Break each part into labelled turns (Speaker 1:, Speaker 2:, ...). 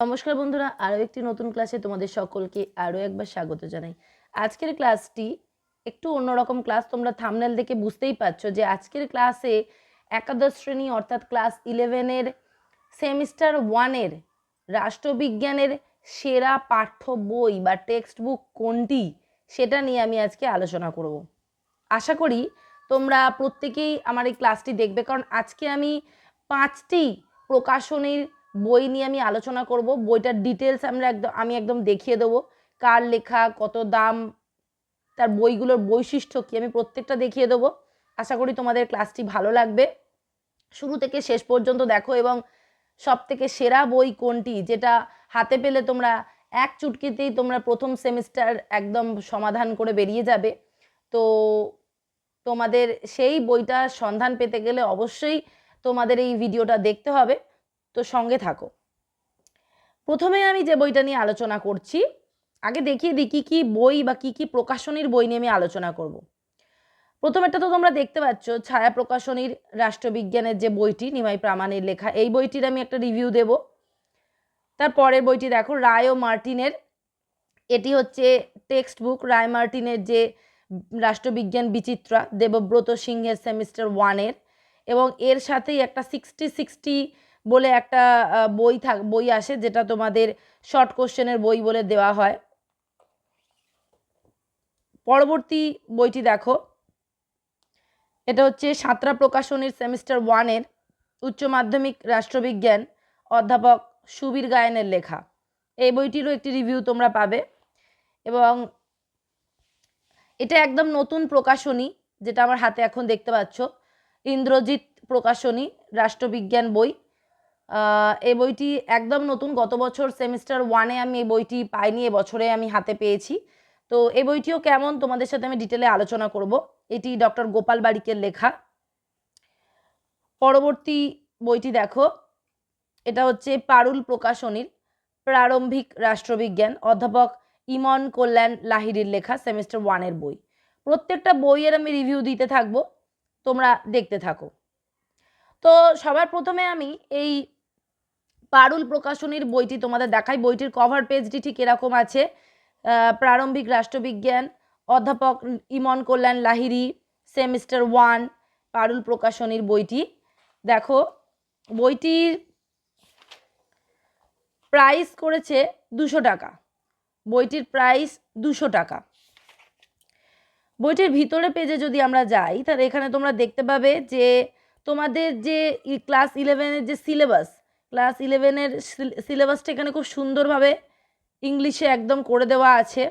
Speaker 1: নমস্কার বন্ধুরা, আরও একটি নতুন ক্লাসে তোমাদের সকলকে আরও একবার স্বাগত জানাই। আজকের ক্লাসটি একটু অন্যরকম ক্লাস, তোমরা থামনেল দেখে বুঝতেই পারছ যে আজকের ক্লাসে একাদশ শ্রেণি অর্থাৎ ক্লাস ইলেভেনের সেমিস্টার ওয়ানের রাষ্ট্রবিজ্ঞানের সেরা পাঠ্য বই বা টেক্সট বুক কোনটি সেটা নিয়ে আমি আজকে আলোচনা করব। আশা করি তোমরা প্রত্যেকেই আমার এই ক্লাসটি দেখবে, কারণ আজকে আমি পাঁচটি প্রকাশনীর বই নিয়ে আমি আলোচনা করব। বইটার ডিটেলস আমরা একদম আমি একদম দেখিয়ে দেবো। কার লেখা, কত দাম, তার বইগুলোর বৈশিষ্ট্য কী আমি প্রত্যেকটা দেখিয়ে দেবো। আশা করি তোমাদের ক্লাসটি ভালো লাগবে। শুরু থেকে শেষ পর্যন্ত দেখো এবং সব থেকে সেরা বই কোনটি? যেটা হাতে পেলে তোমরা এক চুটকিতেই তোমরা প্রথম সেমিস্টার একদম সমাধান করে বেরিয়ে যাবে। তো তোমাদের সেই বইটার সন্ধান পেতে গেলে অবশ্যই তোমাদের এই ভিডিওটা দেখতে হবে। তো সঙ্গে থাকো। প্রথমে আমি যে বইটা নিয়ে আলোচনা করছি, আগে দেখিয়ে দিই কী কী বই বা কী কী প্রকাশনীর বই নিয়ে আমি আলোচনা করব। প্রথমেরটা তো তোমরা দেখতে পাচ্ছ, ছায়া প্রকাশনীর রাষ্ট্রবিজ্ঞানের যে বইটি, নিমাই প্রামাণের লেখা, এই বইটির আমি একটা রিভিউ দেব। তার পরের বইটি দেখো, রায় মার্টিনের। এটি হচ্ছে টেক্সট বুক রায় মার্টিনের যে রাষ্ট্রবিজ্ঞান বিচিত্রা, দেবব্রত সিংহের সেমিস্টার ওয়ানের এবং এর সাথেই একটা সিক্সটি সিক্সটি বলে একটা বই থাক, বই আসে যেটা তোমাদের শর্ট কোশ্চেনের বই বলে দেওয়া হয়। পরবর্তী বইটি দেখো। এটা হচ্ছে সাঁতরা প্রকাশনীর সেমিস্টার ওয়ানের উচ্চ মাধ্যমিক রাষ্ট্রবিজ্ঞান অধ্যাপক সুবীর গায়নের লেখা। এই বইটিরও একটি রিভিউ তোমরা পাবে। এবং এটা একদম নতুন প্রকাশনী যেটা আমার হাতে এখন দেখতে পাচ্ছ। ইন্দ্রজিৎ প্রকাশনী, রাষ্ট্রবিজ্ঞান বই। এই বইটি একদম নতুন। গত বছর সেমিস্টার ওয়ানে আমি এই বইটি পাইনি এবছরে আমি হাতে পেয়েছি। তো এই বইটিও কেমন? তোমাদের সাথে আমি ডিটেলে আলোচনা করব। এটি ডক্টর গোপাল বারিকের লেখা। পরবর্তী বইটি দেখো। এটা হচ্ছে পারুল প্রকাশনীর প্রারম্ভিক রাষ্ট্রবিজ্ঞান, অধ্যাপক ইমন কল্যাণ লাহিড়ির লেখা সেমিস্টার ওয়ানের বই। প্রত্যেকটা বইয়ের আমি রিভিউ দিতে থাকব। তোমরা দেখতে থাকো। তো সবার প্রথমে আমি এই পারুল প্রকাশনীর বইটি তোমাদের দেখাই। বইটির কভার পেজটি ঠিক এরকম আছে। প্রারম্ভিক রাষ্ট্রবিজ্ঞান অধ্যাপক ইমন কল্যাণ লাহিড়ি, সেমিস্টার ওয়ান, পারুল প্রকাশনীর বইটি। দেখো বইটির প্রাইস করেছে দুশো টাকা। বইটির প্রাইস দুশো টাকা। বইটির ভিতরে পেজে যদি আমরা যাই, তাহলে এখানে তোমরা দেখতে পাবে যে তোমাদের যে ক্লাস ইলেভেনের যে সিলেবাস ক্লাস ইলেভেনের সিলেবাসটা এখানে খুব সুন্দরভাবে ইংলিশে একদম করে দেওয়া আছে।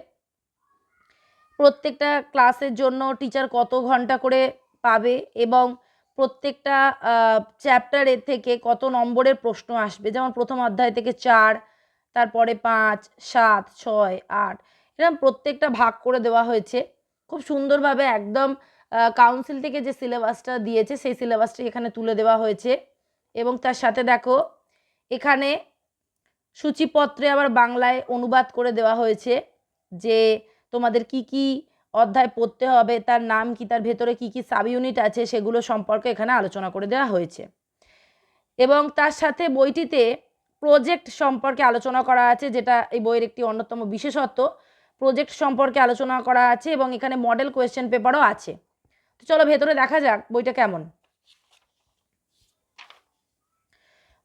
Speaker 1: প্রত্যেকটা ক্লাসের জন্য টিচার কত ঘণ্টা করে পাবে এবং প্রত্যেকটা চ্যাপ্টারের থেকে কত নম্বরের প্রশ্ন আসবে? যেমন প্রথম অধ্যায় থেকে চার, তারপরে পাঁচ, সাত, ছয়, আট। এরকম প্রত্যেকটা ভাগ করে দেওয়া হয়েছে। খুব সুন্দরভাবে একদম কাউন্সিল থেকে যে সিলেবাসটা দিয়েছে, সেই সিলেবাসটি এখানে তুলে দেওয়া হয়েছে। এবং তার সাথে দেখো এখানে সূচিপত্রে আবার বাংলায় অনুবাদ করে দেওয়া হয়েছে যে তোমাদের কি কি অধ্যায় পড়তে হবে, তার নাম কি, তার ভেতরে কি কি সাব ইউনিট আছে সেগুলো সম্পর্কে এখানে আলোচনা করে দেওয়া হয়েছে। এবং তার সাথে বইটিতে প্রজেক্ট সম্পর্কে আলোচনা করা আছে, যেটা এই বইয়ের একটি অন্যতম বিশেষত্ব। প্রজেক্ট সম্পর্কে আলোচনা করা আছে এবং এখানে মডেল কোয়েশ্চেন পেপারও আছে। তো চলো ভেতরে দেখা যাক বইটা কেমন।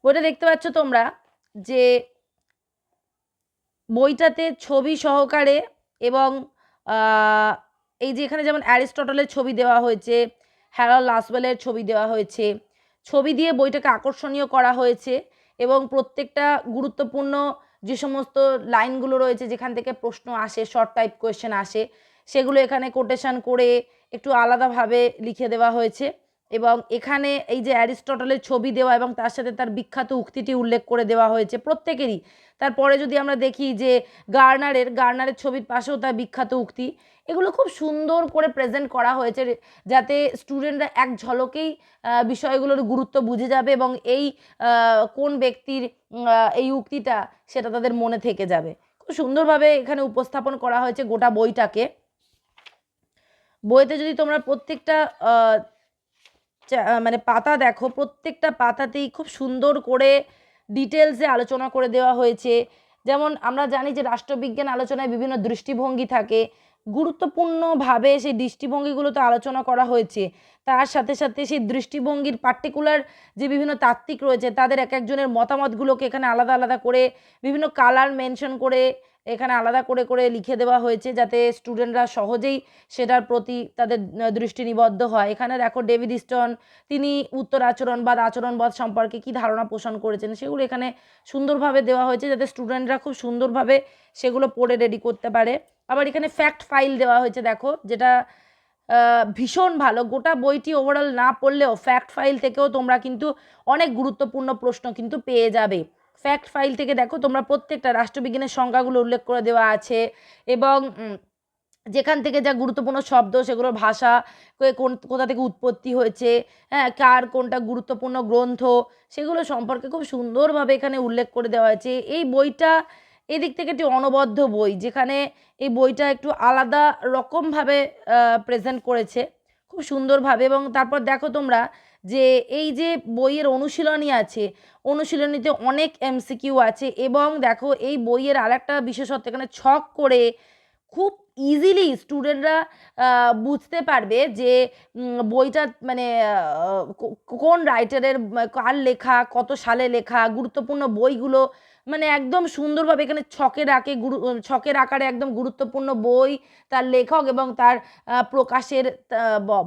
Speaker 1: বইটা দেখতে পাচ্ছ তোমরা যে বইটাতে ছবি সহকারে এবং এই যে এখানে যেমন অ্যারিস্টটলের ছবি দেওয়া হয়েছে হ্যারল লাসওয়েলের ছবি দেওয়া হয়েছে, ছবি দিয়ে বইটাকে আকর্ষণীয় করা হয়েছে এবং প্রত্যেকটা গুরুত্বপূর্ণ যে সমস্ত লাইনগুলো রয়েছে, যেখান থেকে প্রশ্ন আসে শর্ট টাইপ কোয়েশ্চেন আসে, সেগুলো এখানে কোটেশন করে একটু আলাদাভাবে লিখে দেওয়া হয়েছে। এবং এখানে এই যে অ্যারিস্টটলের ছবি দেওয়া এবং তার সাথে তার বিখ্যাত উক্তিটি উল্লেখ করে দেওয়া হয়েছে প্রত্যেকেরই। তারপরে যদি আমরা দেখি যে গার্নারের গার্নারের ছবির পাশেও তার বিখ্যাত উক্তি। এগুলো খুব সুন্দর করে প্রেজেন্ট করা হয়েছে যাতে স্টুডেন্টরা এক ঝলকেই বিষয়গুলোর গুরুত্ব বুঝে যাবে এবং এই কোন ব্যক্তির এই উক্তিটা সেটা তাদের মনে থেকে যাবে। খুব সুন্দরভাবে এখানে উপস্থাপন করা হয়েছে গোটা বইটাকে। বইতে যদি তোমরা প্রত্যেকটা মানে পাতা দেখো, প্রত্যেকটা পাতাতেই খুব সুন্দর করে ডিটেলসে আলোচনা করে দেওয়া হয়েছে। যেমন আমরা জানি যে রাষ্ট্রবিজ্ঞান আলোচনায় বিভিন্ন দৃষ্টিভঙ্গি থাকে। গুরুত্বপূর্ণভাবে সেই দৃষ্টিভঙ্গিগুলোতে আলোচনা করা হয়েছে। তার সাথে সাথে সেই দৃষ্টিভঙ্গির পার্টিকুলার যে বিভিন্ন তাত্ত্বিক রয়েছে, তাদের এক একজনের মতামতগুলোকে এখানে আলাদা আলাদা করে বিভিন্ন কালার মেনশন করে এখানে আলাদা করে করে লিখে দেওয়া হয়েছে যাতে স্টুডেন্টরা সহজেই সেটার প্রতি তাদের দৃষ্টি নিবদ্ধ হয়। এখানে দেখো ডেভিড ইস্টন তিনি উত্তর আচরণবাদ আচরণবাদ সম্পর্কে কি ধারণা পোষণ করেছেন, সেগুলো এখানে সুন্দরভাবে দেওয়া হয়েছে যাতে স্টুডেন্টরা খুব সুন্দরভাবে সেগুলো পড়ে রেডি করতে পারে। আবার এখানে ফ্যাক্ট ফাইল দেওয়া হয়েছে দেখো, যেটা ভীষণ ভালো। গোটা বইটি ওভারঅল না পড়লেও ফ্যাক্ট ফাইল থেকেও তোমরা কিন্তু অনেক গুরুত্বপূর্ণ প্রশ্ন কিন্তু পেয়ে যাবে। ফ্যাক্ট ফাইল থেকে দেখো তোমরা প্রত্যেকটা রাষ্ট্রবিজ্ঞানের সংজ্ঞাগুলো উল্লেখ করে দেওয়া আছে এবং যেখান থেকে যা গুরুত্বপূর্ণ শব্দ সেগুলোর ভাষা কোন, কোথা থেকে উৎপত্তি হয়েছে হ্যাঁ কার কোনটা গুরুত্বপূর্ণ গ্রন্থ সেগুলো সম্পর্কে খুব সুন্দরভাবে এখানে উল্লেখ করে দেওয়া হয়েছে। এই বইটা এদিক থেকে একটি অনবদ্য বই যেখানে এই বইটা একটু আলাদা রকমভাবে প্রেজেন্ট করেছে। খুব সুন্দরভাবে এবং তারপর দেখো তোমরা যে এই যে বইয়ের অনুশীলনী আছে, অনুশীলনীতে অনেক এমসিকিউ আছে এবং দেখো এই বইয়ের আর একটা বিশেষত্ব, এখানে ছক করে খুব ইজিলি স্টুডেন্টরা বুঝতে পারবে যে বইটা মানে কোন রাইটারের কার লেখা, কত সালে লেখা, গুরুত্বপূর্ণ বইগুলো মানে একদম সুন্দরভাবে এখানে ছকের আঁকে, গুরু ছকের আকারে একদম গুরুত্বপূর্ণ বই তার লেখক এবং তার প্রকাশের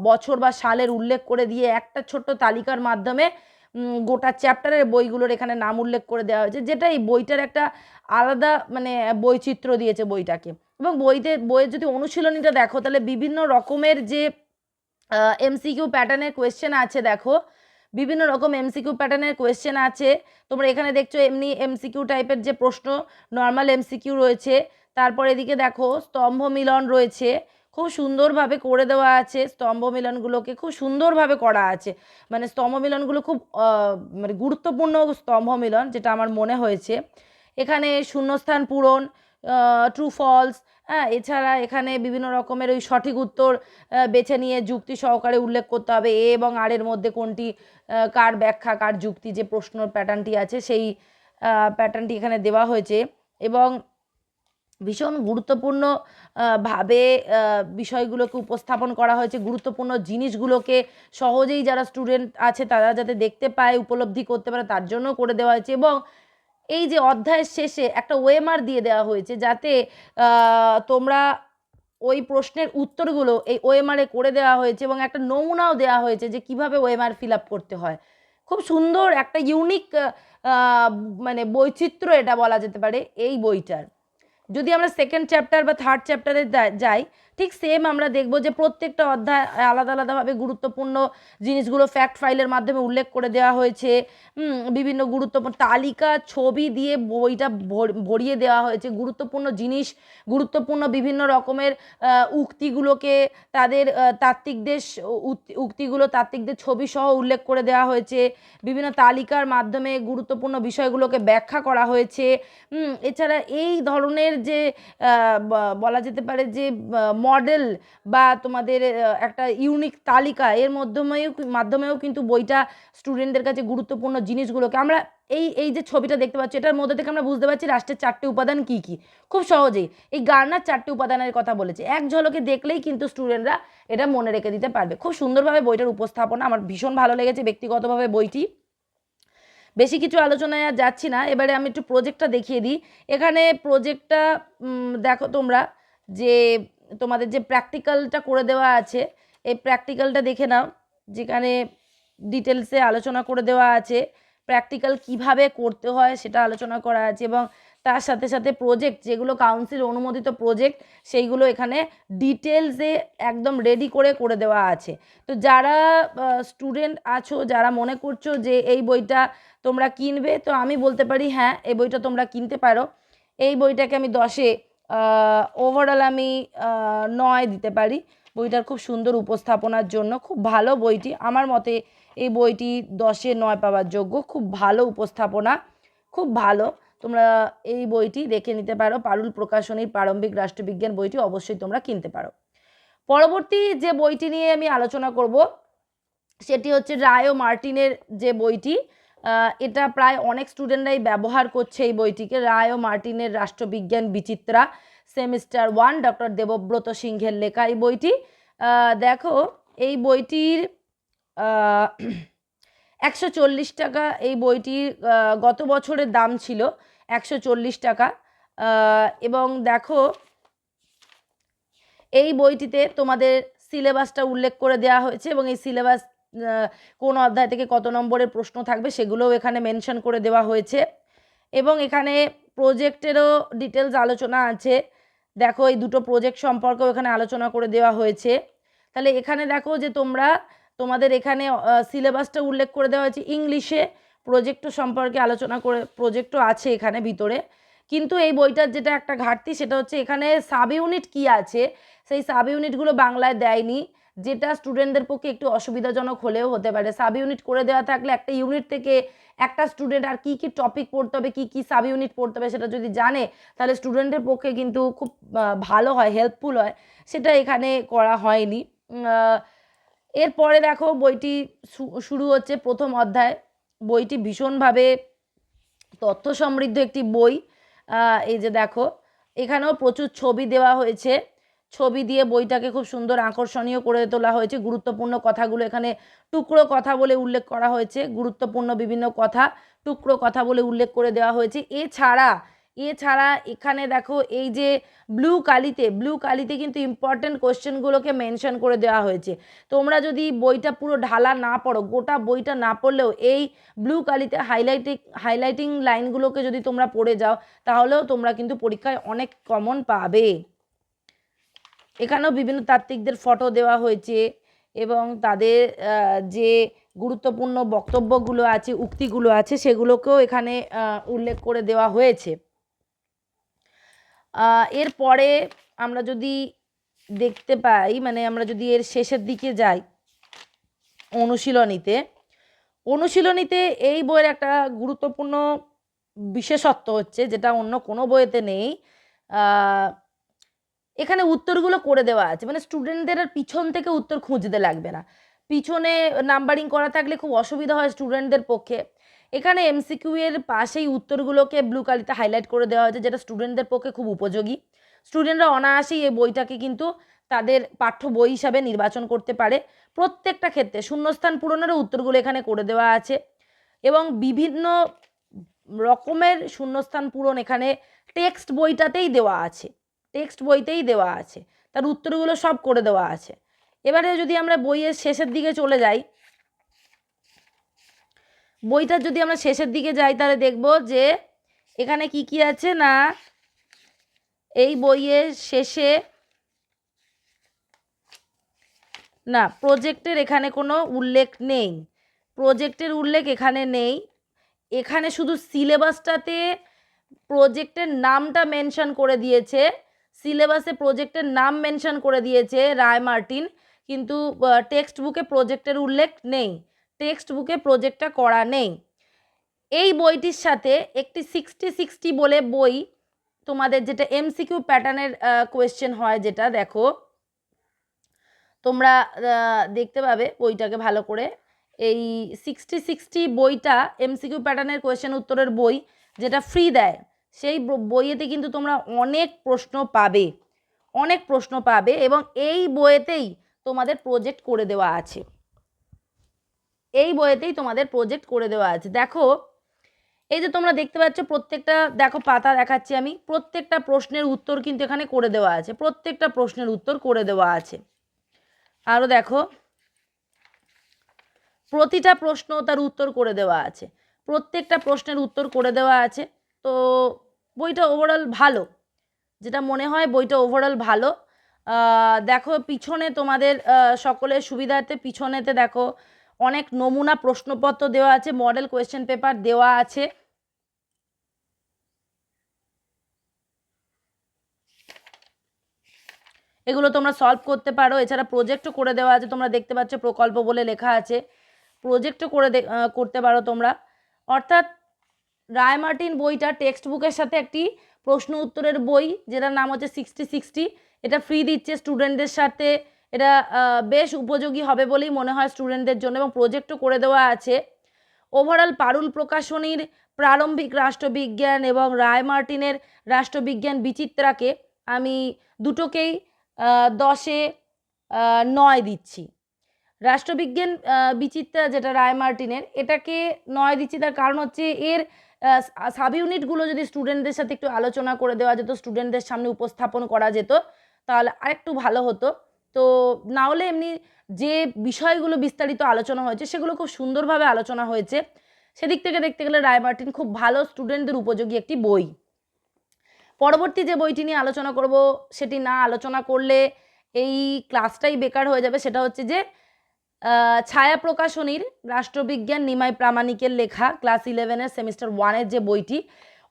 Speaker 1: বছর বা সালের উল্লেখ করে দিয়ে একটা ছোট্ট তালিকার মাধ্যমে গোটা চ্যাপ্টারের বইগুলোর এখানে নাম উল্লেখ করে দেওয়া হয়েছে, যেটা এই বইটার একটা আলাদা মানে বৈচিত্র্য দিয়েছে বইটাকে। এবং বইতে, বইয়ের যদি অনুশীলনীটা দেখো, তাহলে বিভিন্ন রকমের যে এমসিকিউ প্যাটার্নের কোয়েশ্চেন আছে দেখো, বিভিন্ন রকম এমসিকিউ প্যাটার্নের কোয়েশ্চেন আছে। তোমরা এখানে দেখছ এমনি এমসিকিউ টাইপের যে প্রশ্ন নর্মাল এমসিকিউ রয়েছে। তারপর এদিকে দেখো, স্তম্ভ মিলন রয়েছে, খুব সুন্দরভাবে করে দেওয়া আছে স্তম্ভ মিলনগুলোকে, খুব সুন্দরভাবে করা আছে। মানে স্তম্ভ মিলনগুলো খুব মানে গুরুত্বপূর্ণ স্তম্ভ মিলন, যেটা আমার মনে হয়েছে। এখানে শূন্যস্থান পূরণ ট্রু ফলস হ্যাঁ এছাড়া এখানে বিভিন্ন রকমের ওই সঠিক উত্তর বেছে নিয়ে যুক্তি সহকারে উল্লেখ করতে হবে। এ এবং আর এর মধ্যে কোনটি কার ব্যাখ্যা, কার যুক্তি, যে প্রশ্নর প্যাটার্নটি আছে, সেই প্যাটার্নটি এখানে দেওয়া হয়েছে। এবং ভীষণ গুরুত্বপূর্ণ ভাবে বিষয়গুলোকে উপস্থাপন করা হয়েছে, গুরুত্বপূর্ণ জিনিসগুলোকে সহজেই যারা স্টুডেন্ট আছে, তারা যাতে দেখতে পায়, উপলব্ধি করতে পারে, তার জন্য করে দেওয়া হয়েছে। এবং এই যে অধ্যায়ের শেষে একটা ওয়েমার দিয়ে দেওয়া হয়েছে যাতে তোমরা ওই প্রশ্নের উত্তরগুলো এই ওয়েমারে করে দেওয়া হয়েছে এবং একটা নমুনাও দেওয়া হয়েছে যে কীভাবে ওয়েমার ফিল আপ করতে হয়। খুব সুন্দর একটা ইউনিক মানে বৈচিত্র্য এটা বলা যেতে পারে এই বইটার। যদি আমরা সেকেন্ড চ্যাপ্টার বা থার্ড চ্যাপ্টারে যাই ঠিক সেম আমরা দেখব যে প্রত্যেকটা অধ্যায় আলাদা আলাদাভাবে গুরুত্বপূর্ণ জিনিসগুলো ফ্যাক্ট ফাইলের মাধ্যমে উল্লেখ করে দেওয়া হয়েছে। বিভিন্ন গুরুত্বপূর্ণ তালিকা, ছবি দিয়ে বইটা ভর- ভরিয়ে দেওয়া হয়েছে। গুরুত্বপূর্ণ জিনিস, গুরুত্বপূর্ণ বিভিন্ন রকমের উক্তিগুলোকে তাদের তাত্ত্বিকদের উক্তিগুলো তাত্ত্বিকদের ছবি সহ উল্লেখ করে দেওয়া হয়েছে। বিভিন্ন তালিকার মাধ্যমে গুরুত্বপূর্ণ বিষয়গুলোকে ব্যাখ্যা করা হয়েছে। এছাড়া এই ধরনের যে বলা যেতে পারে যে মডেল বা তোমাদের একটা ইউনিক তালিকা, এর মাধ্যমেও মাধ্যমেও কিন্তু বইটা স্টুডেন্টদের কাছে গুরুত্বপূর্ণ জিনিসগুলোকে আমরা এই এই যে ছবিটা দেখতে পাচ্ছি, এটার মধ্যে থেকে আমরা বুঝতে পারছি রাষ্ট্রের চারটে উপাদান কি কি। খুব সহজেই এই গার্নার চারটে উপাদানের কথা বলেছে। এক ঝলকে দেখলেই কিন্তু স্টুডেন্টরা এটা মনে রেখে দিতে পারবে। খুব সুন্দরভাবে বইটার উপস্থাপনা, আমার ভীষণ ভালো লেগেছে ব্যক্তিগতভাবে বইটি। বেশি কিছু আলোচনায় আর যাচ্ছি না, এবারে আমি একটু প্রজেক্টটা দেখিয়ে দিই। এখানে প্রজেক্টটা দেখো তোমরা যে তোমাদের যে প্র্যাকটিক্যালটা করে দেওয়া আছে, এই প্র্যাকটিক্যালটা দেখে নাও, যেখানে ডিটেলসে আলোচনা করে দেওয়া আছে প্র্যাকটিক্যাল কীভাবে করতে হয় সেটা আলোচনা করা আছে এবং তার সাথে সাথে প্রজেক্ট যেগুলো কাউন্সিল অনুমোদিত প্রজেক্ট সেইগুলো এখানে ডিটেলসে একদম রেডি করে করে দেওয়া আছে। তো যারা স্টুডেন্ট আছো, যারা মনে করছ যে এই বইটা তোমরা কিনবে, তো আমি বলতে পারি হ্যাঁ এই বইটা তোমরা কিনতে পারো। এই বইটাকে আমি দশে ওভারঅল আমি নয় দিতে পারি। বইটার খুব সুন্দর উপস্থাপনার জন্য, খুব ভালো বইটি। আমার মতে এই বইটি দশে নয় পাওয়ার যোগ্য। খুব ভালো উপস্থাপনা, খুব ভালো। তোমরা এই বইটি দেখে নিতে পারো। পারুল প্রকাশনীর প্রারম্ভিক রাষ্ট্রবিজ্ঞান বইটি অবশ্যই তোমরা কিনতে পারো। পরবর্তী যে বইটি নিয়ে আমি আলোচনা করব, সেটি হচ্ছে রায় ও মার্টিনের যে বইটি এটা প্রায় অনেক স্টুডেন্টরাই ব্যবহার করছে এই বইটিকে। রায় ও মার্টিনের রাষ্ট্রবিজ্ঞান বিচিত্রা, সেমিস্টার ওয়ান, ডক্টর দেবব্রত সিংহের লেখা এই বইটি। দেখো, এই বইটির একশো চল্লিশ টাকা, এই বইটির গত বছরের দাম ছিল একশো চল্লিশ টাকা। এবং দেখো, এই বইটিতে তোমাদের সিলেবাসটা উল্লেখ করে দেওয়া হয়েছে এবং এই সিলেবাস কোন অধ্যায় থেকে কত নম্বরের প্রশ্ন থাকবে সেগুলোও এখানে মেনশন করে দেওয়া হয়েছে। এবং এখানে প্রজেক্টেরও ডিটেলস আলোচনা আছে। দেখো, এই দুটো প্রজেক্ট সম্পর্কেও এখানে আলোচনা করে দেওয়া হয়েছে। তাহলে এখানে দেখো যে তোমরা, তোমাদের এখানে সিলেবাসটা উল্লেখ করে দেওয়া হয়েছে ইংলিশে। প্রজেক্ট সম্পর্কে আলোচনা করে প্রজেক্টও আছে এখানে ভিতরে। কিন্তু এই বইটার যেটা একটা ঘাটতি সেটা হচ্ছে এখানে সাব ইউনিট কী আছে? সেই সাব ইউনিটগুলো বাংলায় দেয়নি। যেটা স্টুডেন্টদের পক্ষে একটু অসুবিধাজনক হলেও হতে পারে। সাব ইউনিট করে দেওয়া থাকলে একটা ইউনিট থেকে একটা স্টুডেন্ট আর কী কী টপিক পড়তে হবে, কী কী সাব ইউনিট পড়তে হবে সেটা যদি জানে, তাহলে স্টুডেন্টের পক্ষে কিন্তু খুব ভালো হয় হেল্পফুল হয়। সেটা এখানে করা হয়নি। এরপরে দেখো বইটি শুরু হচ্ছে প্রথম অধ্যায়। বইটি ভীষণভাবে তথ্য সমৃদ্ধ একটি বই। এই যে দেখো, এখানেও প্রচুর ছবি দেওয়া হয়েছে। ছবি দিয়ে বইটাকে খুব সুন্দর আকর্ষণীয় করে তোলা হয়েছে। গুরুত্বপূর্ণ কথাগুলো এখানে টুকরো কথা বলে উল্লেখ করা হয়েছে। গুরুত্বপূর্ণ বিভিন্ন কথা, টুকরো কথা বলে উল্লেখ করে দেওয়া হয়েছে। এছাড়া এছাড়া এখানে দেখো এই যে ব্লু কালিতে ব্লু কালিতে কিন্তু ইম্পর্টেন্ট কোশ্চেনগুলোকে মেনশন করে দেওয়া হয়েছে। তোমরা যদি বইটা পুরো ঢালা না পড়ো, গোটা বইটা না পড়লেও এই ব্লু কালিতে হাইলাইটিং হাইলাইটিং লাইনগুলোকে যদি তোমরা পড়ে যাও, তাহলেও তোমরা কিন্তু পরীক্ষায় অনেক কমন পাবে। এখানেও বিভিন্ন তাত্ত্বিকদের ফটো দেওয়া হয়েছে এবং তাদের যে গুরুত্বপূর্ণ বক্তব্যগুলো আছে, উক্তিগুলো আছে, সেগুলোকেও এখানে উল্লেখ করে দেওয়া হয়েছে। এরপরে আমরা যদি দেখতে পাই মানে আমরা যদি এর শেষের দিকে যাই অনুশীলনীতে অনুশীলনীতে এই বইয়ের একটা গুরুত্বপূর্ণ বিশেষত্ব হচ্ছে, যেটা অন্য কোনো বইতে নেই এখানে উত্তরগুলো করে দেওয়া আছে। মানে স্টুডেন্টদের আর পিছন থেকে উত্তর খুঁজতে লাগবে না। পিছনে নাম্বারিং করা থাকলে খুব অসুবিধা হয় স্টুডেন্টদের পক্ষে। এখানে এমসিকিউ এর পাশেই উত্তরগুলোকে ব্লু কালিতে হাইলাইট করে দেওয়া হয়েছে, যেটা স্টুডেন্টদের পক্ষে খুব উপযোগী। স্টুডেন্টরা অনায়াসেই এই বইটাকে কিন্তু তাদের পাঠ্য বই হিসাবে নির্বাচন করতে পারে। প্রত্যেকটা ক্ষেত্রে শূন্যস্থান পূরণেরও উত্তরগুলো এখানে করে দেওয়া আছে। এবং বিভিন্ন রকমের শূন্যস্থান পূরণ এখানে টেক্সট বইটাতেই দেওয়া আছে। টেক্সট বইতেই দেওয়া আছে। তার উত্তরগুলো সব করে দেওয়া আছে। এবারে যদি আমরা বইয়ের শেষের দিকে চলে যাই বইটার যদি আমরা শেষের দিকে যাই, তাহলে দেখব যে এখানে কি কি আছে না, এই বইয়ের শেষে না প্রজেক্টের এখানে কোনো উল্লেখ নেই। প্রজেক্টের উল্লেখ এখানে নেই। এখানে শুধু সিলেবাসটাতে প্রজেক্টের নামটা মেনশন করে দিয়েছে। সিলেবাসে প্রজেক্টের নাম মেনশন করে দিয়েছে রায় মার্টিন, কিন্তু টেক্সট বুকে প্রজেক্টের উল্লেখ নেই টেক্সট বুকে প্রজেক্টটা করা নেই। এই বইটির সাথে একটি সিক্সটি সিক্সটি বলে বই, তোমাদের যেটা এমসিকিউ প্যাটার্নের কোয়েশ্চেন হয় যেটা, দেখো। তোমরা দেখতে পাবে বইটাকে ভালো করে। এই সিক্সটি সিক্সটি বইটা এমসিকিউ প্যাটার্নের কোয়েশ্চেন উত্তরের বই, যেটা ফ্রি দেয়। সেই বইয়েতে কিন্তু তোমরা অনেক প্রশ্ন পাবে। অনেক প্রশ্ন পাবে এবং এই বইয়েতেই তোমাদের প্রজেক্ট করে দেওয়া আছে। এই বইয়েতেই তোমাদের প্রজেক্ট করে দেওয়া আছে। দেখো, এই যে তোমরা দেখতে পাচ্ছ প্রত্যেকটা, দেখো পাতা দেখাচ্ছি আমি, প্রত্যেকটা প্রশ্নের উত্তর কিন্তু এখানে করে দেওয়া আছে, প্রত্যেকটা প্রশ্নের উত্তর করে দেওয়া আছে। আরও দেখো, প্রতিটা প্রশ্ন তার উত্তর করে দেওয়া আছে। প্রত্যেকটা প্রশ্নের উত্তর করে দেওয়া আছে। তো বইটা ওভারঅল ভালো। যেটা মনে হয় বইটা ওভারঅল ভালো। দেখো পিছনে তোমাদের সকলের সুবিধার্থে পিছনেতে দেখো অনেক নমুনা প্রশ্নপত্র দেওয়া আছে মডেল কোয়েশ্চেন পেপার দেওয়া আছে। এগুলো তোমরা সলভ করতে পারো। এছাড়া প্রজেক্টও করে দেওয়া আছে, তোমরা দেখতে পাচ্ছ প্রকল্প বলে লেখা আছে। প্রজেক্টও করে করতে পারো তোমরা। অর্থাৎ রায় মার্টিন বইটা টেক্সট বুকের সাথে একটি প্রশ্ন উত্তরের বই, যেটার নাম হচ্ছে সিক্সটি সিক্সটি। এটা ফ্রি দিচ্ছে স্টুডেন্টদের সাথে। এটা বেশ উপযোগী হবে বলেই মনে হয় স্টুডেন্টদের জন্য এবং প্রজেক্টও করে দেওয়া আছে। ওভারঅল পারুল প্রকাশনীর প্রারম্ভিক রাষ্ট্রবিজ্ঞান এবং রায় মার্টিনের রাষ্ট্রবিজ্ঞান বিচিত্রাকে আমি দুটোকেই দশে নয় দিচ্ছি। রাষ্ট্রবিজ্ঞান বিচিত্রা যেটা রায় মার্টিনের এটাকে নয় দিচ্ছি। তার কারণ হচ্ছে এর সাব ইউনিটগুলো যদি স্টুডেন্টদের সাথে একটু আলোচনা করে দেওয়া যেত স্টুডেন্টদের সামনে উপস্থাপন করা যেত, তাহলে আরেকটু ভালো হতো। তো না হলে এমনি যে বিষয়গুলো বিস্তারিত আলোচনা হয়েছে, সেগুলো খুব সুন্দরভাবে আলোচনা হয়েছে। সেদিক থেকে দেখতে গেলে রায় মার্টিন খুব ভালো স্টুডেন্টদের উপযোগী একটি বই। পরবর্তী যে বইটি নিয়ে আলোচনা করব, সেটি না আলোচনা করলে এই ক্লাসটাই বেকার হয়ে যাবে। সেটা হচ্ছে যে ছায়া প্রকাশনীর রাষ্ট্রবিজ্ঞান নিমাই প্রামাণিকের লেখা ক্লাস ইলেভেনের সেমিস্টার ওয়ানের যে বইটি,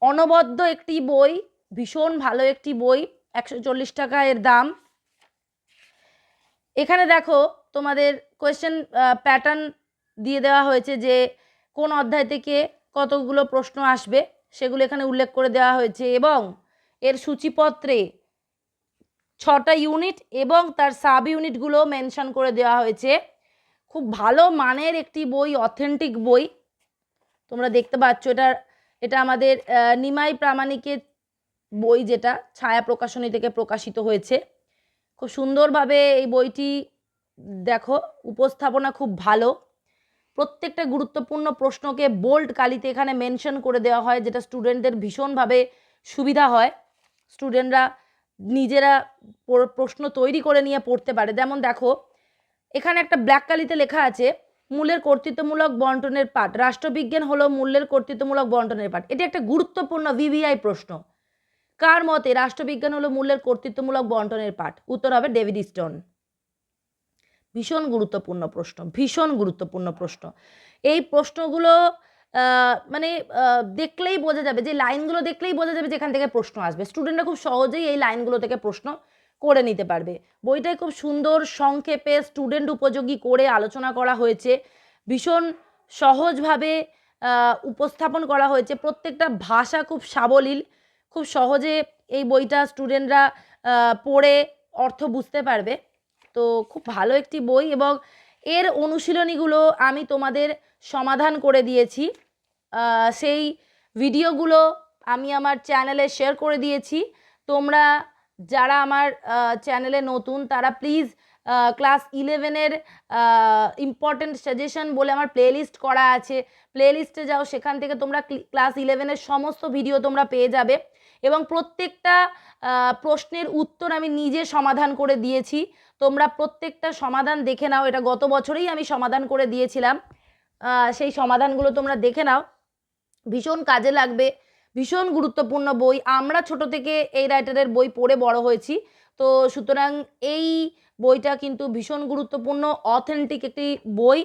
Speaker 1: অনবদ্য একটি বই, ভীষণ ভালো একটি বই, একশো চল্লিশ টাকা এর দাম। এখানে দেখো তোমাদের কোয়েশ্চেন প্যাটার্ন দিয়ে দেওয়া হয়েছে যে কোন অধ্যায় থেকে কতগুলো প্রশ্ন আসবে, সেগুলো এখানে উল্লেখ করে দেওয়া হয়েছে এবং এর সূচিপত্রে ছটা ইউনিট এবং তার সাব ইউনিটগুলো মেনশন করে দেওয়া হয়েছে। খুব ভালো মানের একটি বই অথেন্টিক বই। তোমরা দেখতে পাচ্ছ এটা এটা আমাদের নিমাই প্রামাণিকের বই যেটা, ছায়া প্রকাশনী থেকে প্রকাশিত হয়েছে। খুব সুন্দরভাবে এই বইটি দেখো, উপস্থাপনা খুব ভালো। প্রত্যেকটা গুরুত্বপূর্ণ প্রশ্নকে বোল্ড কালিতে এখানে মেনশন করে দেওয়া হয়, যেটা স্টুডেন্টদের ভীষণভাবে সুবিধা হয়। স্টুডেন্টরা নিজেরা প্রশ্ন তৈরি করে নিয়ে পড়তে পারে। যেমন দেখো এখানে একটা ব্ল্যাক কালিতে লেখা আছে, মূলের কর্তৃত্বমূলক বন্টনের পাঠ। রাষ্ট্রবিজ্ঞান হলো মূল্যের কর্তৃত্বমূলক বন্টনের পাঠ। এটি একটা গুরুত্বপূর্ণ ভিভিআই প্রশ্ন। কার মতে রাষ্ট্রবিজ্ঞান হলো মূল্যের কর্তৃত্বমূলক বন্টনের পাঠ? উত্তর হবে ডেভিড স্টোন। ভীষণ গুরুত্বপূর্ণ প্রশ্ন, ভীষণ গুরুত্বপূর্ণ প্রশ্ন। এই প্রশ্নগুলো মানে দেখলেই বোঝা যাবে যে, লাইনগুলো দেখলেই বোঝা যাবে যে এখান থেকে প্রশ্ন আসবে। স্টুডেন্টরা খুব সহজেই এই লাইনগুলো থেকে প্রশ্ন করে নিতে পারবে। বইটাই খুব সুন্দর সংক্ষেপে স্টুডেন্ট উপযোগী করে আলোচনা করা হয়েছে। ভীষণ সহজভাবে উপস্থাপন করা হয়েছে। প্রত্যেকটা ভাষা খুব সাবলীল। খুব সহজে এই বইটা স্টুডেন্টরা পড়ে অর্থ বুঝতে পারবে। তো খুব ভালো একটি বই এবং এর অনুশীলনীগুলো আমি তোমাদের সমাধান করে দিয়েছি। সেই ভিডিওগুলো আমি আমার চ্যানেলে শেয়ার করে দিয়েছি। তোমরা যারা আমার চ্যানেলে নতুন, তারা প্লিজ ক্লাস ইলেভেনের ইম্পর্টেন্ট সাজেশন বলে আমার প্লেলিস্ট করা আছে। প্লেলিস্টে যাও, সেখান থেকে তোমরা ক্লাস ইলেভেনের সমস্ত ভিডিও তোমরা পেয়ে যাবে। এবং প্রত্যেকটা প্রশ্নের উত্তর আমি নিজে সমাধান করে দিয়েছি। তোমরা প্রত্যেকটা সমাধান দেখে নাও, এটা গত বছরেই আমি সমাধান করে দিয়েছিলাম। সেই সমাধানগুলো তোমরা দেখে নাও। ভীষণ কাজে লাগবে। ভীষণ গুরুত্বপূর্ণ বই। আমরা ছোট থেকে এই রাইটারের বই পড়ে বড় হয়েছি। তো সুতরাং এই বইটা কিন্তু ভীষণ গুরুত্বপূর্ণ অথেন্টিক একটি বই।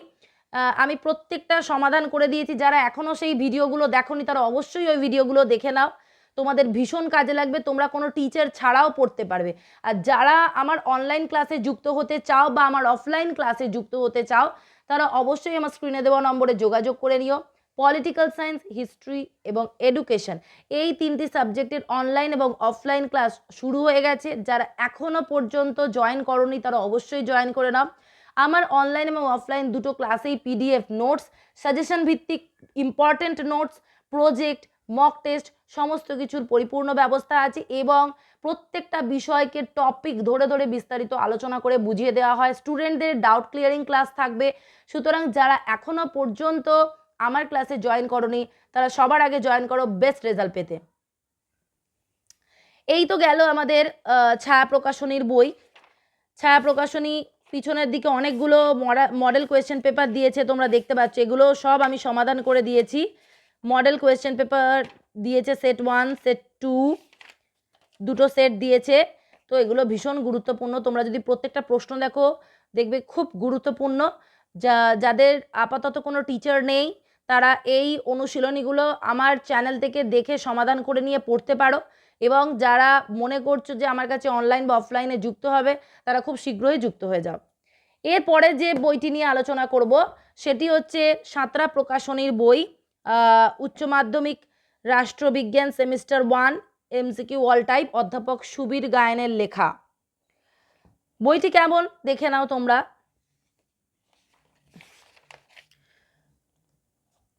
Speaker 1: আমি প্রত্যেকটা সমাধান করে দিয়েছি। যারা এখনও সেই ভিডিওগুলো দেখোনি, তারা অবশ্যই ওই ভিডিওগুলো দেখে নাও। তোমাদের ভীষণ কাজে লাগবে। তোমরা কোনো টিচার ছাড়াও পড়তে পারবে। আর যারা আমার অনলাইন ক্লাসে যুক্ত হতে চাও বা আমার অফলাইন ক্লাসে যুক্ত হতে চাও, তারা অবশ্যই আমার স্ক্রিনে দেওয়া নম্বরে যোগাযোগ করে নিও। পলিটিক্যাল সায়েন্স, হিস্ট্রি এবং এডুকেশন। এই তিনটি সাবজেক্টের অনলাইন এবং অফলাইন ক্লাস শুরু হয়ে গেছে। যারা এখনও পর্যন্ত জয়েন করনি, তারা অবশ্যই জয়েন করে নাও। আমার অনলাইন এবং অফলাইন দুটো ক্লাসেই পিডিএফ নোটস, সাজেশন ভিত্তিক important notes, project, mock test, সমস্ত কিছুর পরিপূর্ণ ব্যবস্থা আছে এবং প্রত্যেকটা বিষয়কে টপিক ধরে ধরে বিস্তারিত আলোচনা করে বুঝিয়ে দেওয়া হয়। স্টুডেন্টদের ডাউট ক্লিয়ারিং ক্লাস থাকবে। সুতরাং যারা এখনও পর্যন্ত আমার ক্লাসে জয়েন করনি, তারা সবার আগে জয়েন করো বেস্ট রেজাল্ট পেতে। এই তো গেল আমাদের ছায়া প্রকাশনীর বই। ছায়া প্রকাশনী পিছনের দিকে অনেকগুলো মডেল কোয়েশ্চেন পেপার দিয়েছে, তোমরা দেখতে পাচ্ছ। এগুলো সব আমি সমাধান করে দিয়েছি। মডেল কোয়েশ্চেন পেপার দিয়েছে সেট ওয়ান সেট টু দুটো সেট দিয়েছে। তো এগুলো ভীষণ গুরুত্বপূর্ণ। তোমরা যদি প্রত্যেকটা প্রশ্ন দেখো, দেখবে খুব গুরুত্বপূর্ণ। যা, যাদের আপাতত কোনো টিচার নেই তারা এই অনুশীলনীগুলো আমার চ্যানেল থেকে দেখে সমাধান করে নিয়ে পড়তে পারো। এবং যারা মনে করছ যে আমার কাছে অনলাইন বা অফলাইনে যুক্ত হবে, তারা খুব শীঘ্রই যুক্ত হয়ে যাও। এরপরে যে বইটি নিয়ে আলোচনা করব, সেটি হচ্ছে সাঁতরা প্রকাশনীর বই উচ্চ মাধ্যমিক রাষ্ট্রবিজ্ঞান semester one, MCQ all type, অধ্যাপক সুবীর গায়নের লেখা। বইটি কেমন? দেখে নাও তোমরা।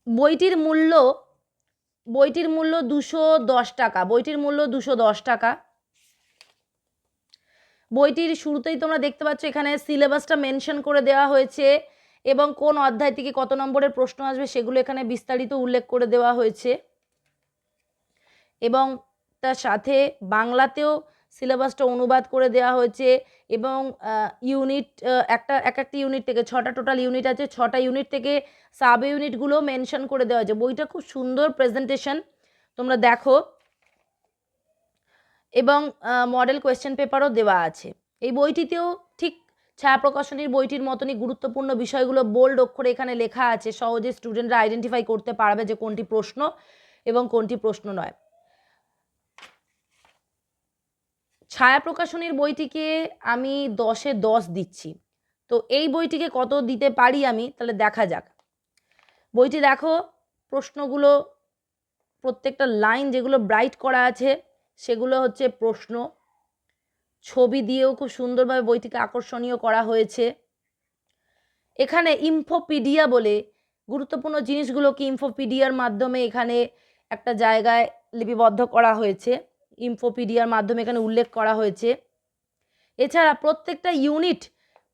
Speaker 1: বইটির মূল্য বইটির মূল্য দুশো দশ টাকা। বইটির মূল্য দুশো দশ টাকা। বইটির শুরুতেই তোমরা দেখতে পাচ্ছ, এখানে সিলেবাসটা মেনশন করে দেওয়া হয়েছে এবং কোন অধ্যায় থেকে কত নম্বরের প্রশ্ন আসবে সেগুলো এখানে বিস্তারিত উল্লেখ করে দেওয়া হয়েছে। এবং তার সাথে বাংলাতেও সিলেবাসটা অনুবাদ করে দেওয়া হয়েছে এবং ইউনিট একটা, এক একটা ইউনিট থেকে ছটা টোটাল ইউনিট আছে, ছটা ইউনিট থেকে সাব ইউনিটগুলো মেনশন করে দেওয়া হয়েছে। বইটা খুব সুন্দর প্রেজেন্টেশন তোমরা দেখো। এবং মডেল কোয়েশ্চেন পেপারও দেওয়া আছে। এই বইটিতেও ঠিক ছায়া প্রকাশনীর বইটির মতনই গুরুত্বপূর্ণ বিষয়গুলো বোল্ড অক্ষরে এখানে লেখা আছে। সহজে স্টুডেন্টরা আইডেন্টিফাই করতে পারবে যে কোনটি প্রশ্ন এবং কোনটি প্রশ্ন নয়। ছায়া প্রকাশনীর বইটিকে আমি দশে দশ দিচ্ছি। তো এই বইটিকে কত দিতে পারি আমি? তাহলে দেখা যাক। বইটি দেখো, প্রশ্নগুলো, প্রত্যেকটা লাইন যেগুলো ব্রাইট করা আছে, সেগুলো হচ্ছে প্রশ্ন। ছবি দিয়েও খুব সুন্দরভাবে বইটিকে আকর্ষণীয় করা হয়েছে। এখানে ইনফোপিডিয়া বলে গুরুত্বপূর্ণ জিনিসগুলোকে ইনফোপিডিয়ার মাধ্যমে এখানে একটা জায়গায় লিপিবদ্ধ করা হয়েছে। ইনফোপিডিয়ার মাধ্যমে এখানে উল্লেখ করা হয়েছে। এছাড়া প্রত্যেকটা ইউনিট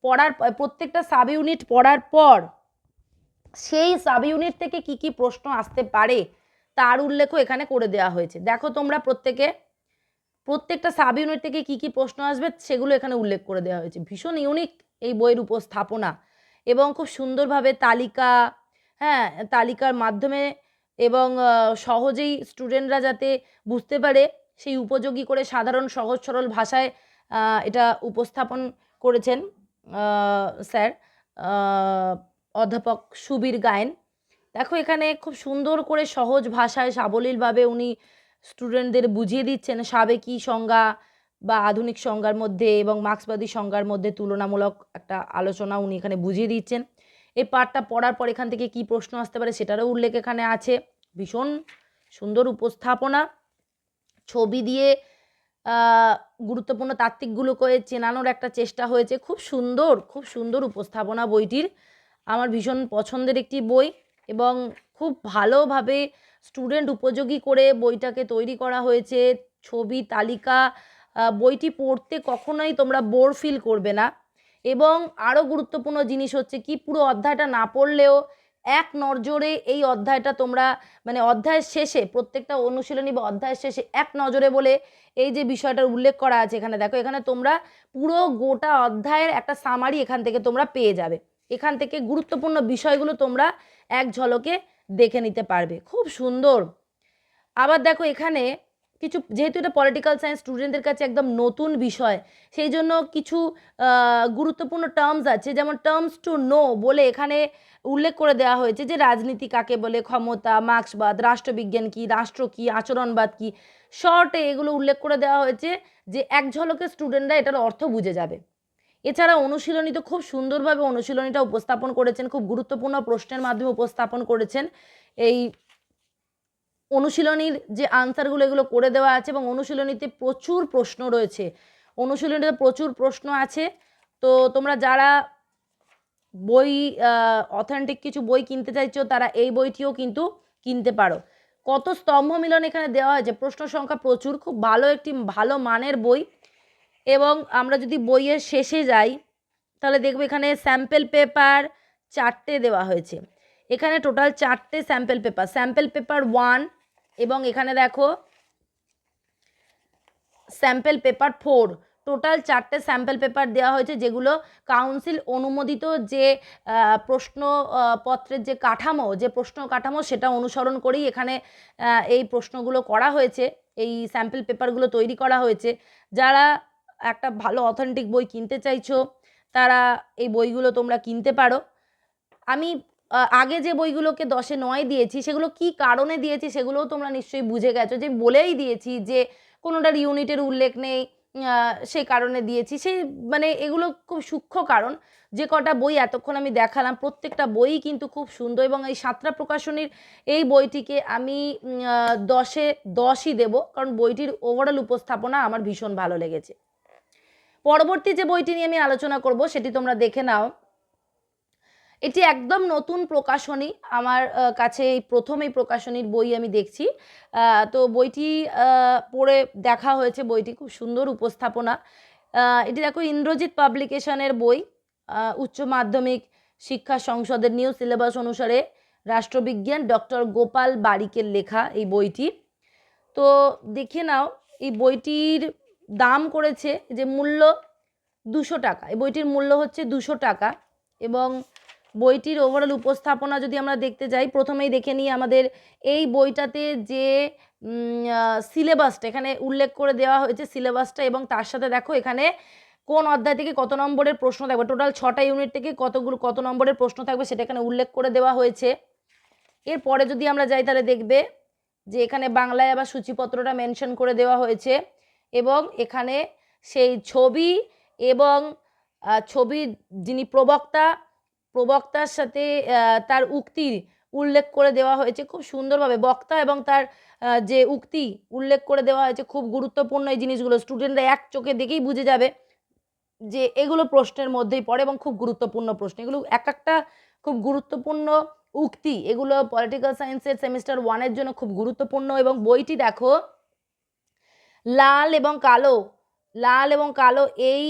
Speaker 1: পড়ার প্রত্যেকটা সাব ইউনিট পড়ার পর সেই সাব ইউনিট থেকে কি কি প্রশ্ন আসতে পারে তার উল্লেখও এখানে করে দেওয়া হয়েছে। দেখো তোমরা প্রত্যেকে, প্রত্যেকটা সাব ইউনিট থেকে কি কি প্রশ্ন আসবে সেগুলো এখানে উল্লেখ করে দেওয়া হয়েছে। ভীষণ ইউনিক এই বইয়ের উপস্থাপনা এবং খুব সুন্দরভাবে তালিকা হ্যাঁ তালিকার মাধ্যমে এবং সহজেই স্টুডেন্টরা যাতে বুঝতে পারে সেই উপযোগী করে সাধারণ, সহজ, সরল ভাষায় এটা উপস্থাপন করেছেন স্যার অধ্যাপক সুবীর গায়েন। দেখো এখানে খুব সুন্দর করে সহজ ভাষায়, সাবলীলভাবে উনি স্টুডেন্টদের বুঝিয়ে দিচ্ছেন সাবেকি সংজ্ঞা বা আধুনিক সংজ্ঞার মধ্যে এবং মার্ক্সবাদী সংজ্ঞার মধ্যে তুলনামূলক একটা আলোচনা উনি এখানে বুঝিয়ে দিচ্ছেন। এই পাঠটা পড়ার পর এখান থেকে কি প্রশ্ন আসতে পারে সেটারও উল্লেখ এখানে আছে। ভীষণ সুন্দর উপস্থাপনা। ছবি দিয়ে গুরুত্বপূর্ণ তাত্ত্বিকগুলোকে চেনানোর একটা চেষ্টা হয়েছে। খুব সুন্দর খুব সুন্দর উপস্থাপনা বইটির। আমার ভীষণ পছন্দের একটি বই এবং খুব ভালোভাবে স্টুডেন্ট উপযোগী করে বইটাকে তৈরি করা হয়েছে। ছবি, তালিকা বইটি পড়তে কখনোই তোমরা বোর ফিল করবে না। এবং আরও গুরুত্বপূর্ণ জিনিস হচ্ছে কি, পুরো অধ্যায়টা না পড়লেও এক নজরে এই অধ্যায়টা তোমরা মানে অধ্যায়ের শেষে, প্রত্যেকটা অনুশীলনী বা অধ্যায়ের শেষে এক নজরে বলে এই যে বিষয়টার উল্লেখ করা আছে এখানে, দেখো, এখানে তোমরা পুরো গোটা অধ্যায়ের একটা সামারি এখান থেকে তোমরা পেয়ে যাবে। এখান থেকে গুরুত্বপূর্ণ বিষয়গুলো তোমরা এক ঝলকে দেখে নিতে পারবে। খুব সুন্দর। আবার দেখো এখানে কিছু, যেহেতু এটা পলিটিক্যাল সায়েন্স স্টুডেন্টদের কাছে একদম নতুন বিষয়, সেই জন্য কিছু গুরুত্বপূর্ণ টার্মস আছে, যেমন টার্মস টু নো বলে এখানে উল্লেখ করে দেওয়া হয়েছে যে রাজনীতি কাকে বলে, ক্ষমতা, মার্ক্সবাদ, রাষ্ট্রবিজ্ঞান কী, রাষ্ট্র কী, আচরণবাদ কী, শর্টে এগুলো উল্লেখ করে দেওয়া হয়েছে যে এক ঝলকে স্টুডেন্টরা এটার অর্থ বুঝে যাবে। এছাড়া অনুশীলনী তো খুব সুন্দরভাবে অনুশীলনীটা উপস্থাপন করেছেন, খুব গুরুত্বপূর্ণ প্রশ্নের মাধ্যমে উপস্থাপন করেছেন। এই অনুশীলনীর যে আনসারগুলো এগুলো করে দেওয়া আছে এবং অনুশীলনীতে প্রচুর প্রশ্ন রয়েছে। অনুশীলনীতে প্রচুর প্রশ্ন আছে। তো তোমরা যারা বই অথেন্টিক কিছু বই কিনতে চাইছো, তারা এই বইটিও কিন্তু কিনতে পারো। কত স্তম্ভ মিলন এখানে দেওয়া হয়েছে, প্রশ্ন সংখ্যা প্রচুর, খুব ভালো একটি, ভালো মানের বই। এবং আমরা যদি বইয়ের শেষে যাই, তাহলে দেখব এখানে স্যাম্পেল পেপার চারটে দেওয়া হয়েছে। এখানে টোটাল চারটে sample paper sample paper one এবং এখানে দেখো স্যাম্পেল পেপার ফোর টোটাল চারটে স্যাম্পেল পেপার দেওয়া হয়েছে, যেগুলো কাউন্সিল অনুমোদিত যে প্রশ্নপত্রের যে কাঠামো, যে প্রশ্ন কাঠামো সেটা অনুসরণ করেই এখানে এই প্রশ্নগুলো করা হয়েছে, এই স্যাম্পেল পেপারগুলো তৈরি করা হয়েছে। যারা একটা ভালো অথেন্টিক বই কিনতে চাইছো, তারা এই বইগুলো তোমরা কিনতে পারো। আমি আগে যে বইগুলোকে দশে নয় দিয়েছি, সেগুলো কি কারণে দিয়েছি সেগুলোও তোমরা নিশ্চয়ই বুঝে গেছো। যে বলেই দিয়েছি যে কোনোটার ইউনিটের উল্লেখ নেই সেই কারণে দিয়েছি। সেই মানে এগুলো খুব সূক্ষ্ম কারণ। যে কটা বই এতক্ষণ আমি দেখালাম, প্রত্যেকটা বই কিন্তু খুব সুন্দর এবং এই সাতটা প্রকাশনীর এই বইটিকে আমি দশে, দশই দেব কারণ বইটির ওভারঅল উপস্থাপনা আমার ভীষণ ভালো লেগেছে। পরবর্তী যে বইটি নিয়ে আমি আলোচনা করব, সেটি তোমরা দেখে নাও। এটি একদম নতুন প্রকাশনী। আমার কাছে এই প্রথম এই প্রকাশনীর বই আমি দেখছি। তো বইটি পড়ে দেখা হয়েছে। বইটি খুব সুন্দর উপস্থাপনা। এটি দেখো ইন্দ্রজিৎ পাবলিকেশনের বই। উচ্চ মাধ্যমিক শিক্ষা সংসদের নিউ সিলেবাস অনুসারে রাষ্ট্রবিজ্ঞান ডক্টর গোপাল বারিকের লেখা এই বইটি। তো দেখে নাও, এই বইটির দাম করেছে যে মূল্য দুশো টাকা। এই বইটির মূল্য হচ্ছে দুশো টাকা এবং বইটির ওভারঅল উপস্থাপনা যদি আমরা দেখতে যাই, প্রথমেই দেখে নিই আমাদের এই বইটাতে যে সিলেবাসটা এখানে উল্লেখ করে দেওয়া হয়েছে সিলেবাসটা এবং তার সাথে দেখো এখানে কোন অধ্যায় থেকে কত নম্বরের প্রশ্ন থাকবে টোটাল ছটা ইউনিট থেকে কতগুলো, কত নম্বরের প্রশ্ন থাকবে সেটা এখানে উল্লেখ করে দেওয়া হয়েছে। এরপরে যদি আমরা যাই তাহলে দেখবে যে এখানে বাংলায় আবার সূচিপত্রটা মেনশন করে দেওয়া হয়েছে এবং এখানে সেই ছবি এবং ছবির যিনি প্রবক্তা প্রবক্তার সাথে তার উক্তির উল্লেখ করে দেওয়া হয়েছে খুব সুন্দরভাবে। বক্তা এবং তার যে উক্তি উল্লেখ করে দেওয়া হয়েছে খুব গুরুত্বপূর্ণ এই জিনিসগুলো। স্টুডেন্টরা এক চোখে দেখেই বুঝে যাবে যে এগুলো প্রশ্নের মধ্যেই পড়ে এবং খুব গুরুত্বপূর্ণ প্রশ্ন। এগুলো এক একটা খুব গুরুত্বপূর্ণ উক্তি। এগুলো পলিটিক্যাল সায়েন্সের সেমিস্টার ওয়ানের জন্য খুব গুরুত্বপূর্ণ এবং বইটি দেখো, লাল এবং কালো, লাল এবং কালো এই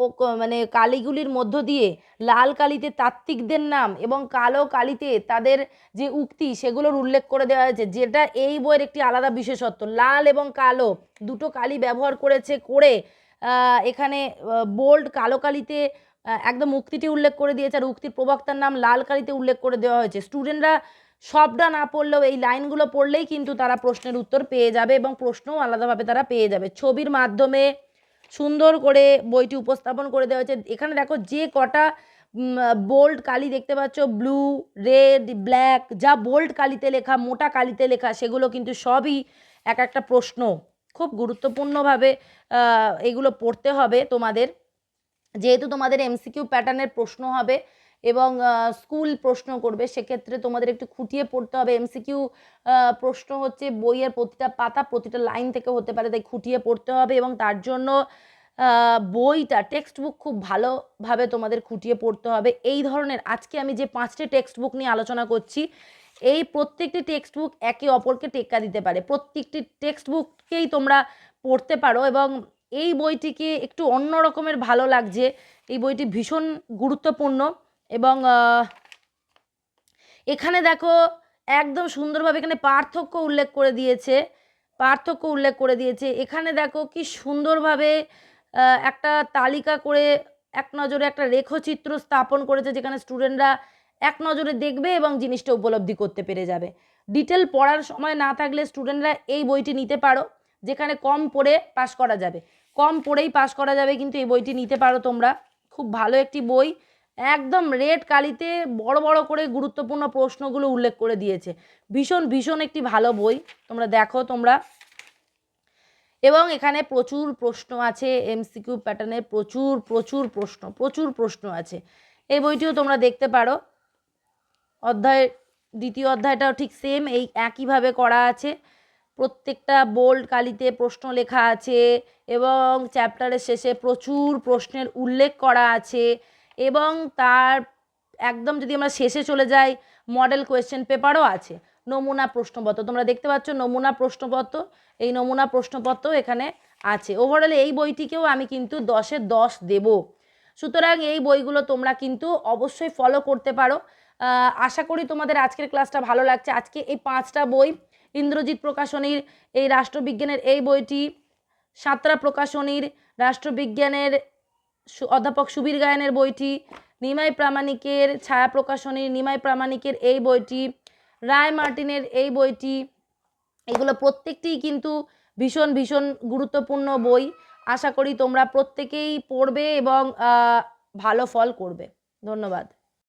Speaker 1: ও মানে কালিগুলির মধ্য দিয়ে লাল কালিতে তাত্ত্বিকদের নাম এবং কালো কালিতে তাদের যে উক্তি সেগুলোর উল্লেখ করে দেওয়া হয়েছে, যেটা এই বইয়ের একটি আলাদা বিশেষত্ব। লাল এবং কালো দুটো কালি ব্যবহার করেছে করে এখানে বোল্ড কালো কালিতে একদম উক্তিটি উল্লেখ করে দিয়েছে আর উক্তির প্রবক্তার নাম লাল কালিতে উল্লেখ করে দেওয়া হয়েছে। স্টুডেন্টরা সবটা না পড়লেও এই লাইনগুলো পড়লেই কিন্তু তারা প্রশ্নের উত্তর পেয়ে যাবে এবং প্রশ্নও আলাদাভাবে তারা পেয়ে যাবে। ছবির মাধ্যমে সুন্দর করে বইটি উপস্থাপন করে দেওয়া হয়েছে। এখানে দেখো যে কটা বোল্ড কালি দেখতে পাচ্ছ ব্লু রেড ব্ল্যাক যা বোল্ড কালিতে লেখা, মোটা কালিতে লেখা, সেগুলো কিন্তু সবই এক একটা প্রশ্ন। খুব গুরুত্বপূর্ণভাবে এগুলো পড়তে হবে তোমাদের। যেহেতু তোমাদের এমসিকিউ প্যাটার্নের প্রশ্ন হবে এবং স্কুল প্রশ্ন করবে। সেক্ষেত্রে তোমাদের একটু খুঁটিয়ে পড়তে হবে। এমসিকিউ প্রশ্ন হচ্ছে বইয়ের প্রতিটা পাতা প্রতিটা লাইন থেকে হতে পারে, তাই খুঁটিয়ে পড়তে হবে এবং তার জন্য বইটা টেক্সট বুক খুব ভালোভাবে তোমাদের খুঁটিয়ে পড়তে হবে। এই ধরনের আজকে আমি যে পাঁচটি টেক্সট বুক নিয়ে আলোচনা করছি, এই প্রত্যেকটি টেক্সট বুক একে অপরকে টেক্কা দিতে পারে। প্রত্যেকটি টেক্সট বুককেই তোমরা পড়তে পারো এবং এই বইটিকে একটু অন্য রকমের ভালো লাগছে। এই বইটি ভীষণ গুরুত্বপূর্ণ। এবং এখানে দেখো একদম সুন্দরভাবে এখানে পার্থক্য উল্লেখ করে দিয়েছে, পার্থক্য উল্লেখ করে দিয়েছে। এখানে দেখো কি সুন্দরভাবে একটা তালিকা করে এক নজরে একটা রেখচিত্র স্থাপন করেছে যেখানে স্টুডেন্টরা এক নজরে দেখবে এবং জিনিসটা উপলব্ধি করতে পেরে যাবে। ডিটেল পড়ার সময় না থাকলে স্টুডেন্টরা এই বইটি নিতে পারো, যেখানে কম পড়ে পাশ করা যাবে। কম পড়েই পাশ করা যাবে কিন্তু এই বইটি নিতে পারো তোমরা। খুব ভালো একটি বই। একদম রেড কালিতে বড় বড় করে গুরুত্বপূর্ণ প্রশ্নগুলো উল্লেখ করে দিয়েছে। ভীষণ ভীষণ একটি ভালো বই। তোমরা দেখো, তোমরা। এবং এখানে প্রচুর প্রশ্ন আছে এমসিকিউ প্যাটার্নে প্রচুর প্রচুর প্রশ্ন প্রচুর প্রশ্ন আছে। এই বইটিও তোমরা দেখতে পারো। অধ্যায়, দ্বিতীয় অধ্যায়টাও ঠিক সেম এই একইভাবে করা আছে। প্রত্যেকটা বোল্ড কালিতে প্রশ্ন লেখা আছে এবং চ্যাপ্টারের শেষে প্রচুর প্রশ্নের উল্লেখ করা আছে। এবং তার একদম যদি আমরা শেষে চলে যাই মডেল কোয়েশ্চেন পেপারও আছে। নমুনা প্রশ্নপত্র, তোমরা দেখতে পাচ্ছ নমুনা প্রশ্নপত্র, এই নমুনা প্রশ্নপত্র এখানে আছে। ওভারঅল এই বইটিকেও আমি কিন্তু দশে দশ দেব। সুতরাং এই বইগুলো তোমরা কিন্তু অবশ্যই ফলো করতে পারো। আশা করি তোমাদের আজকের ক্লাসটা ভালো লাগছে। আজকে এই পাঁচটা বই, ইন্দ্রজিৎ প্রকাশনীর এই রাষ্ট্রবিজ্ঞানের এই বইটি, সাঁতরা প্রকাশনীর রাষ্ট্রবিজ্ঞানের অধ্যাপক সুবীর গায়নের বইটি, নিমাই প্রামাণিকের ছায়া প্রকাশনীর নিমাই প্রামাণিকের এই বইটি, রায় মার্টিনের এই বইটি, এগুলো প্রত্যেকটিই কিন্তু ভীষণ ভীষণ গুরুত্বপূর্ণ বই। আশা করি তোমরা প্রত্যেকেই পড়বে এবং ভালো ফল করবে। ধন্যবাদ।